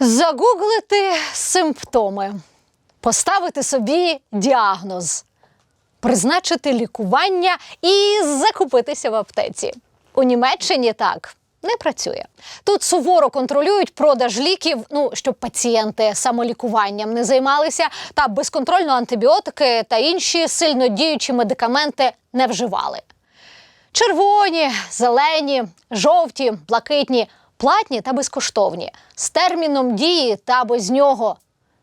Загуглити симптоми, поставити собі діагноз, призначити лікування і закупитися в аптеці. У Німеччині так не працює. Тут суворо контролюють продаж ліків, ну щоб пацієнти самолікуванням не займалися, та безконтрольно антибіотики та інші сильно діючі медикаменти не вживали. Червоні, зелені, жовті, блакитні, платні та безкоштовні, з терміном дії та без нього.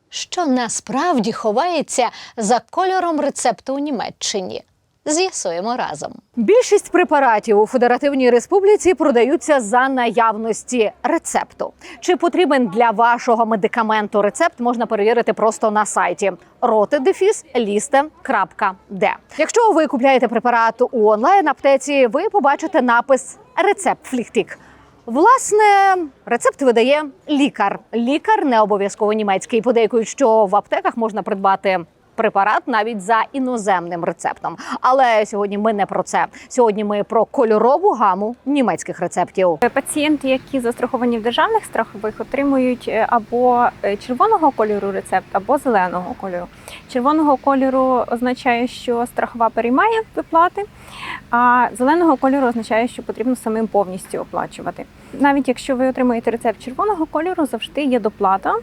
Що насправді ховається за кольором рецепту у Німеччині? З'ясуємо разом. Більшість препаратів у Федеративній Республіці продаються за наявності рецепту. Чи потрібен для вашого медикаменту рецепт, можна перевірити просто на сайті rotedefis.liste.de. Якщо ви купляєте препарат у онлайн аптеці, ви побачите напис Рецепт фліхтік. Власне, рецепт видає лікар. Лікар не обов'язково німецький. Подейкують, що в аптеках можна придбати препарат навіть за іноземним рецептом. Але сьогодні ми не про це. Сьогодні ми про кольорову гаму німецьких рецептів. Пацієнти, які застраховані в державних страхових, отримують е, або е, червоного кольору рецепт, або зеленого кольору. Червоного кольору означає, що страхова переймає виплати, а зеленого кольору означає, що потрібно самим повністю оплачувати. Навіть якщо ви отримаєте рецепт червоного кольору, завжди є доплата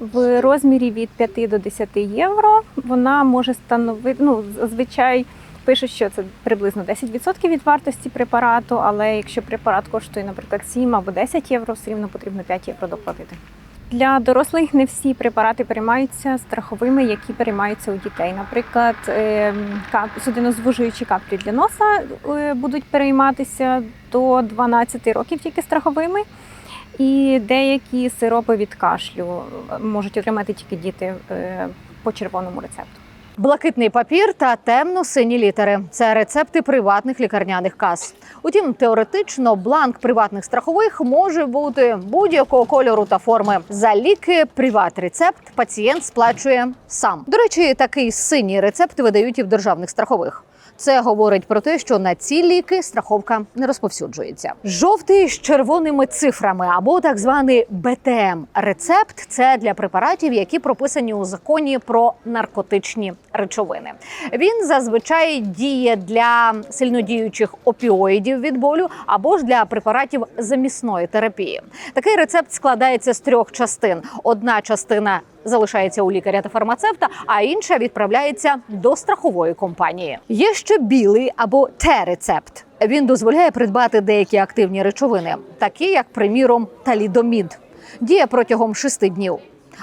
в розмірі від 5 до 10 євро. Вона може становити ну, зазвичай. Пишуть, що це приблизно 10% від вартості препарату, але якщо препарат коштує, наприклад, 7 або 10 євро, все рівно потрібно 5 євро доплатити. Для дорослих не всі препарати переймаються страховими, які переймаються у дітей. Наприклад, ем, судинозвужуючі каплі для носа е, будуть перейматися до 12 років тільки страховими. І деякі сиропи від кашлю е, можуть отримати тільки діти е, по червоному рецепту. Блакитний папір та темно-сині літери це рецепти приватних лікарняних кас. Утім, теоретично бланк приватних страхових може бути будь-якого кольору та форми. За ліки приват рецепт пацієнт сплачує сам. До речі, такий синій рецепт видають і в державних страхових. Це говорить про те, що на ці ліки страховка не розповсюджується. Жовтий з червоними цифрами або так званий БТМ рецепт це для препаратів, які прописані у законі про наркотичні речовини. Він зазвичай діє для сильнодіючих опіоїдів від болю або ж для препаратів замісної терапії. Такий рецепт складається з трьох частин: одна частина залишається у лікаря та фармацевта, а інша відправляється до страхової компанії. Є ще білий або Т-рецепт. Він дозволяє придбати деякі активні речовини, такі як, приміром, талідомід. Діє протягом шести днів.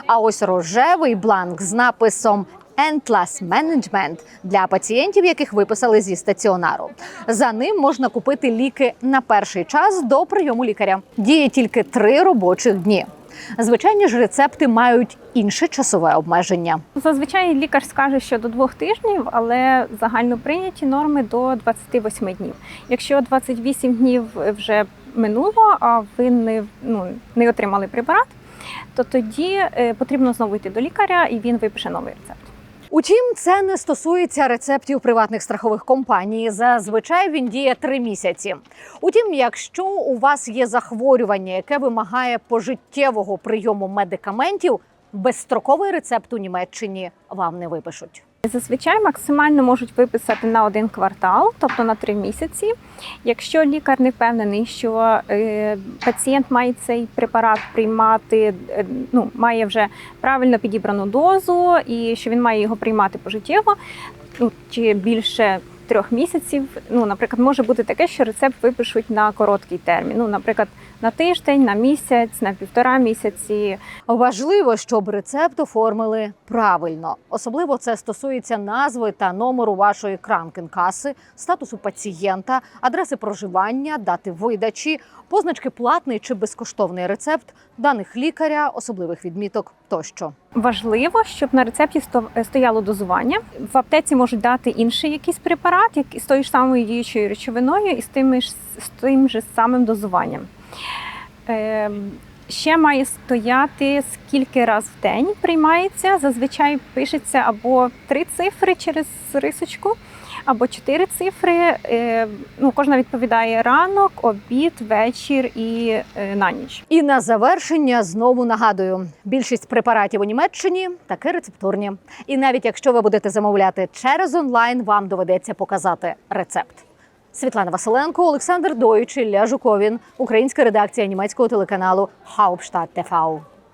А ось рожевий бланк з написом Endless Management для пацієнтів, яких виписали зі стаціонару. За ним можна купити ліки на перший час до прийому лікаря. Діє тільки три робочих дні. Звичайні ж рецепти мають інше часове обмеження. Зазвичай лікар скаже, що до двох тижнів, але загально прийняті норми до 28 днів. Якщо 28 днів вже минуло, а ви не, ну, не отримали препарат, то тоді е, потрібно знову йти до лікаря і він випише новий рецепт. Утім, це не стосується рецептів приватних страхових компаній. Зазвичай він діє три місяці. Утім, якщо у вас є захворювання, яке вимагає пожиттєвого прийому медикаментів, безстроковий рецепт у Німеччині вам не випишуть. Зазвичай максимально можуть виписати на один квартал, тобто на три місяці. Якщо лікар не впевнений, що е, пацієнт має цей препарат приймати, е, ну має вже правильно підібрану дозу, і що він має його приймати пожиттєво, ну чи більше трьох місяців. Ну, наприклад, може бути таке, що рецепт випишуть на короткий термін. Ну, наприклад, на тиждень, на місяць, на півтора місяці. Важливо, щоб рецепт оформили правильно. Особливо це стосується назви та номеру вашої кранкенкаси, статусу пацієнта, адреси проживання, дати видачі, позначки платний чи безкоштовний рецепт, даних лікаря, особливих відміток тощо. Важливо, щоб на рецепті сто- стояло дозування. В аптеці можуть дати інший якийсь препарат, як з тою ж самою діючою речовиною і з тим ж, з тим же самим дозуванням. Ем, Ще має стояти скільки раз в день приймається. Зазвичай пишеться або три цифри через рисочку, або чотири цифри. Е, Ну, кожна відповідає ранок, обід, вечір і е, на ніч. І на завершення знову нагадую: більшість препаратів у Німеччині таки рецептурні. І навіть якщо ви будете замовляти через онлайн, вам доведеться показати рецепт. Світлана Василенко, Олександр Дойч, Ілля Жуковін, українська редакція німецького телеканалу Hauptstadt TV.